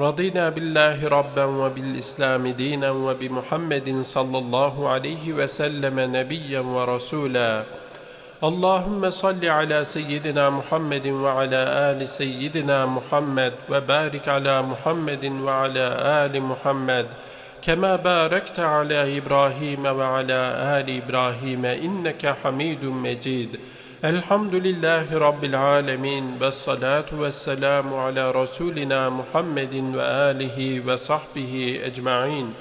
Radina billahi rabben ve bil İslami dinen ve bi Muhammedin sallallahu aleyhi ve selleme nebiyyen ve rasûlâ. Allahümme salli ala seyyidina Muhammedin ve ala ali seyyidina Muhammed ve barik ala Muhammedin ve ala ali Muhammed. Kema barekte ala İbrahim ve ala ali İbrahim inneke hamidun mecid.'' Elhamdülillahi Rabbil alemin ve salatu ve selamu ala Resulina Muhammedin ve alihi ve sahbihi ecma'in.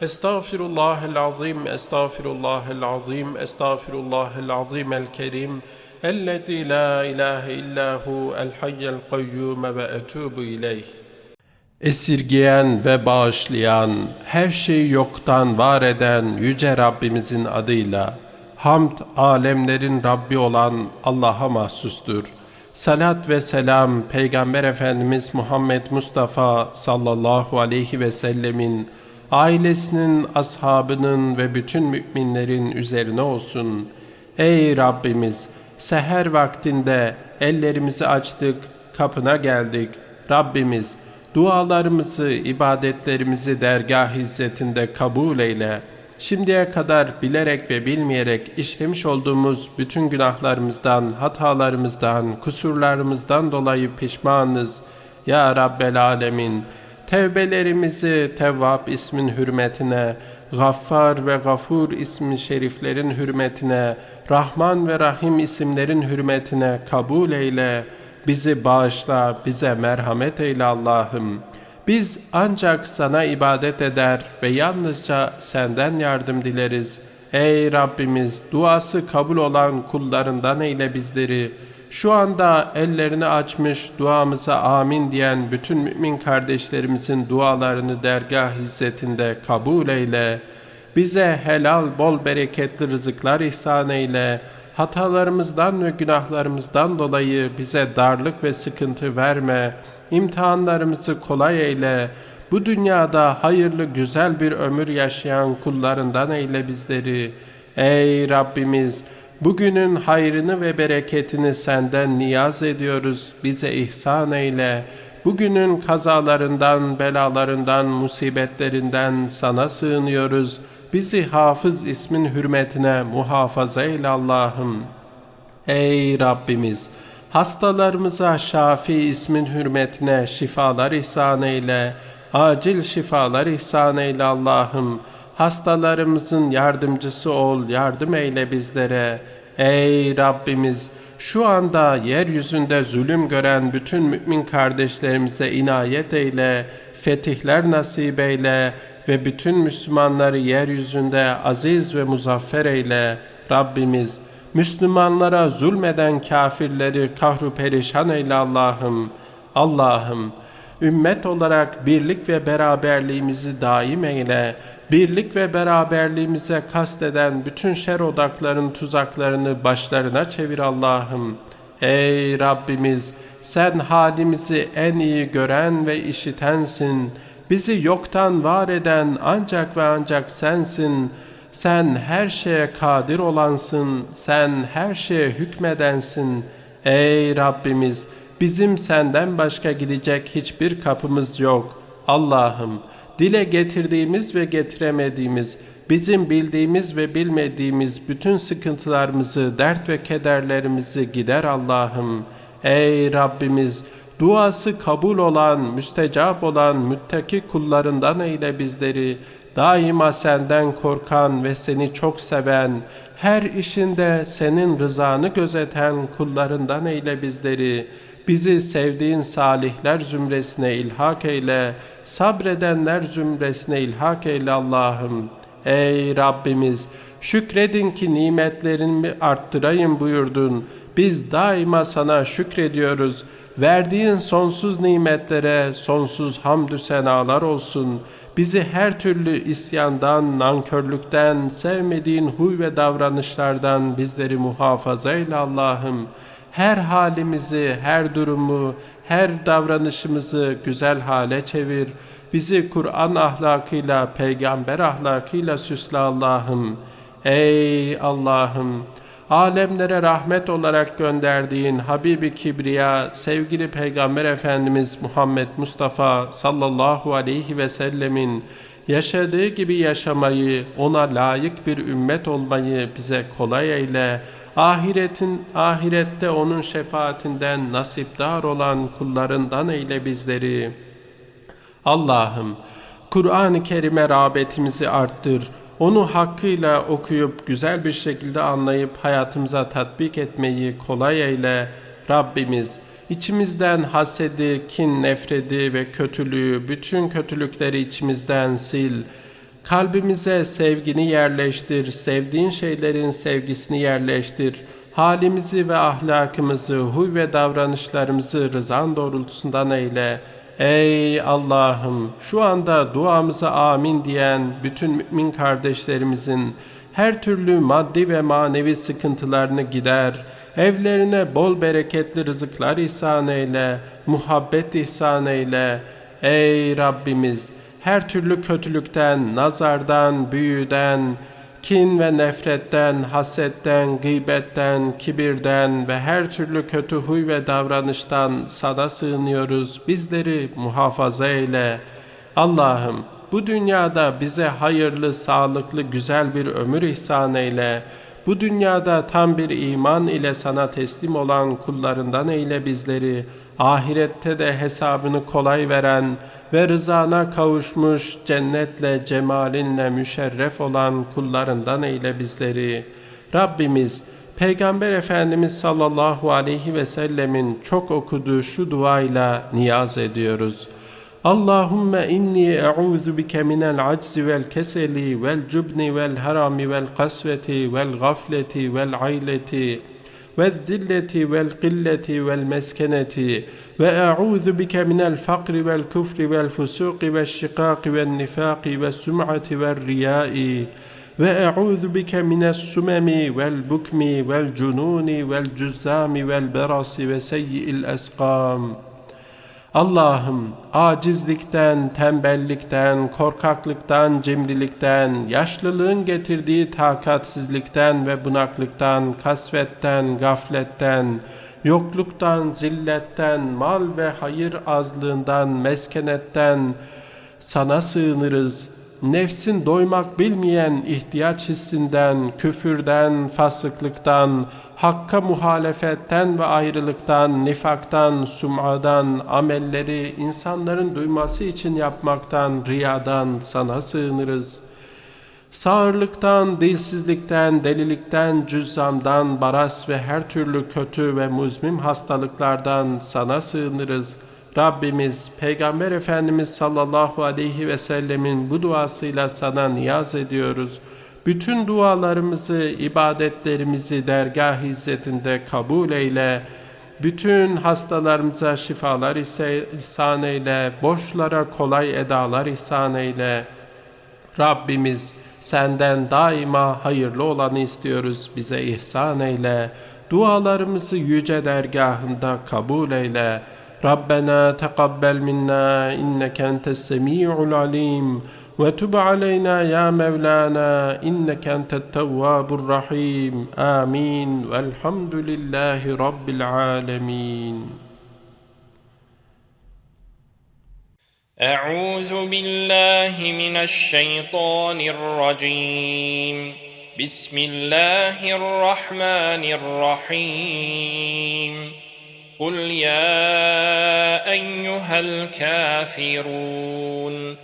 Estağfirullahel azim, estağfirullahel azim, estağfirullahel azim el kerim. Ellezî la ilahe illâhu el hayyel kayyûme ve etûbu ileyh. Esirgeyen ve bağışlayan, her şeyi yoktan var eden Yüce Rabbimizin adıyla hamd alemlerin Rabbi olan Allah'a mahsustur. Salat ve selam Peygamber Efendimiz Muhammed Mustafa sallallahu aleyhi ve sellemin, ailesinin, ashabının ve bütün müminlerin üzerine olsun. Ey Rabbimiz! Seher vaktinde ellerimizi açtık, kapına geldik. Rabbimiz, dualarımızı, ibadetlerimizi dergah hizmetinde kabul eyle. Şimdiye kadar bilerek ve bilmeyerek işlemiş olduğumuz bütün günahlarımızdan, hatalarımızdan, kusurlarımızdan dolayı pişmanız. Ya Rabbel Alemin, tevbelerimizi Tevvab ismin hürmetine, Gaffar ve Gafur ismi şeriflerin hürmetine, Rahman ve Rahim isimlerin hürmetine kabul eyle. Bizi bağışla, bize merhamet eyle Allah'ım. Biz ancak sana ibadet eder ve yalnızca senden yardım dileriz. Ey Rabbimiz duası kabul olan kullarından eyle bizleri. Şu anda ellerini açmış duamıza amin diyen bütün mümin kardeşlerimizin dualarını dergah hizmetinde kabul eyle. Bize helal bol bereketli rızıklar ihsan eyle. Hatalarımızdan ve günahlarımızdan dolayı bize darlık ve sıkıntı verme. İmtihanlarımızı kolay eyle. Bu dünyada hayırlı güzel bir ömür yaşayan kullarından eyle bizleri. Ey Rabbimiz! Bugünün hayrını ve bereketini senden niyaz ediyoruz. Bize ihsan eyle. Bugünün kazalarından, belalarından, musibetlerinden sana sığınıyoruz. Bizi hafız ismin hürmetine muhafaza eyle Allah'ım. Ey Rabbimiz! Hastalarımıza Şafi ismin hürmetine şifalar ihsan eyle. Acil şifalar ihsan eyle Allah'ım. Hastalarımızın yardımcısı ol, yardım eyle bizlere. Ey Rabbimiz! Şu anda yeryüzünde zulüm gören bütün mümin kardeşlerimize inayet eyle, fetihler nasip eyle ve bütün Müslümanları yeryüzünde aziz ve muzaffer eyle. Rabbimiz, Müslümanlara zulmeden kafirleri kahru perişan eyle Allah'ım. Allah'ım, ümmet olarak birlik ve beraberliğimizi daim eyle. Birlik ve beraberliğimize kasteden bütün şer odakların tuzaklarını başlarına çevir Allah'ım. Ey Rabbimiz, sen halimizi en iyi gören ve işitensin. Bizi yoktan var eden ancak ve ancak sensin. Sen her şeye kadir olansın, sen her şeye hükmedensin. Ey Rabbimiz, bizim senden başka gidecek hiçbir kapımız yok. Allah'ım, dile getirdiğimiz ve getiremediğimiz, bizim bildiğimiz ve bilmediğimiz bütün sıkıntılarımızı, dert ve kederlerimizi gider Allah'ım. Ey Rabbimiz, duası kabul olan, müstecap olan müttaki kullarından eyle bizleri. Daima senden korkan ve seni çok seven, her işinde senin rızanı gözeten kullarından eyle bizleri. Bizi sevdiğin salihler zümresine ilhak eyle, sabredenler zümresine ilhak eyle Allah'ım. Ey Rabbimiz, şükredin ki nimetlerimi arttırayım buyurdun. Biz daima sana şükrediyoruz. Verdiğin sonsuz nimetlere sonsuz hamdü senalar olsun. Bizi her türlü isyandan, nankörlükten, sevmediğin huy ve davranışlardan bizleri muhafaza eyle Allah'ım. Her halimizi, her durumu, her davranışımızı güzel hale çevir. Bizi Kur'an ahlakıyla, peygamber ahlakıyla süsle Allah'ım. Ey Allah'ım! Alemlere rahmet olarak gönderdiğin Habibi Kibriya, sevgili Peygamber Efendimiz Muhammed Mustafa sallallahu aleyhi ve sellemin yaşadığı gibi yaşamayı, ona layık bir ümmet olmayı bize kolay eyle. Ahiretin ahirette onun şefaatinden nasipdar olan kullarından eyle bizleri. Allah'ım Kur'an-ı Kerim'e rağbetimizi arttır. Onu hakkıyla okuyup güzel bir şekilde anlayıp hayatımıza tatbik etmeyi kolay eyle. Rabbimiz içimizden hasedi, kin, nefreti ve kötülüğü, bütün kötülükleri içimizden sil. Kalbimize sevgini yerleştir, sevdiğin şeylerin sevgisini yerleştir. Halimizi ve ahlakımızı, huy ve davranışlarımızı rızan doğrultusundan eyle.'' Ey Allah'ım şu anda duamıza amin diyen bütün mümin kardeşlerimizin her türlü maddi ve manevi sıkıntılarını gider, evlerine bol bereketli rızıklar ihsan eyle, muhabbet ihsan eyle. Ey Rabbimiz her türlü kötülükten, nazardan, büyüden, kin ve nefretten, hasetten, gıybetten, kibirden ve her türlü kötü huy ve davranıştan sana sığınıyoruz. Bizleri muhafaza eyle. Allah'ım bu dünyada bize hayırlı, sağlıklı, güzel bir ömür ihsan eyle. Bu dünyada tam bir iman ile sana teslim olan kullarından eyle bizleri. Ahirette de hesabını kolay veren, ve rızana kavuşmuş cennetle cemalinle müşerref olan kullarından eyle bizleri. Rabbimiz Peygamber Efendimiz sallallahu aleyhi ve sellemin çok okuduğu şu duayla niyaz ediyoruz. Allahümme inni e'udhu bike minel aczi vel keseli vel cubni vel harami vel kasveti vel gafleti vel ayleti والذلة والقلة والمسكنة وأعوذ بك من الفقر والكفر والفسوق والشقاق والنفاق والسمعة والرياء وأعوذ بك من السمم والبكم والجنون والجزام والبرص وسيء الأسقام. Allah'ım acizlikten, tembellikten, korkaklıktan, cimrilikten, yaşlılığın getirdiği takatsizlikten ve bunaklıktan, kasvetten, gafletten, yokluktan, zilletten, mal ve hayır azlığından, meskenetten sana sığınırız. Nefsin doymak bilmeyen ihtiyaç hissinden, küfürden, fasıklıktan, hakka muhalefetten ve ayrılıktan, nifaktan, sum'adan, amelleri insanların duyması için yapmaktan, riyadan sana sığınırız. Sağırlıktan, dilsizlikten, delilikten, cüzzamdan, baras ve her türlü kötü ve muzmim hastalıklardan sana sığınırız. Rabbimiz, Peygamber Efendimiz sallallahu aleyhi ve sellemin bu duasıyla sana niyaz ediyoruz.'' Bütün dualarımızı, ibadetlerimizi dergah hizmetinde kabul eyle. Bütün hastalarımıza şifalar ihsan eyle, borçlara kolay edalar ihsan eyle. Rabbimiz senden daima hayırlı olanı istiyoruz, bize ihsan eyle. Dualarımızı yüce dergahında kabul eyle. Rabbena tekabbel minna inneke entes semi'ul alim. وتب علينا يا مولانا إنك أنت التواب الرحيم. آمين. والحمد لله رب العالمين. أعوذ بالله من الشيطان الرجيم. بسم الله الرحمن الرحيم. قل يا أيها الكافرون.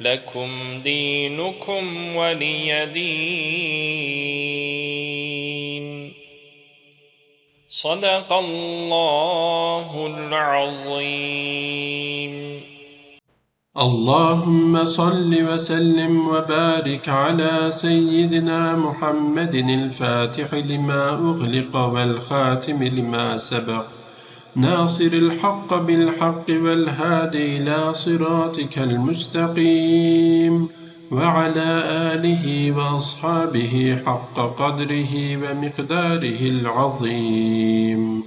لكم دينكم ولي دين. صدق الله العظيم. اللهم صل وسلم وبارك على سيدنا محمد الفاتح لما أغلق والخاتم لما سبق. ناصر الحق بالحق والهادي إلى صراطك المستقيم وعلى آله وأصحابه حق قدره ومقداره العظيم.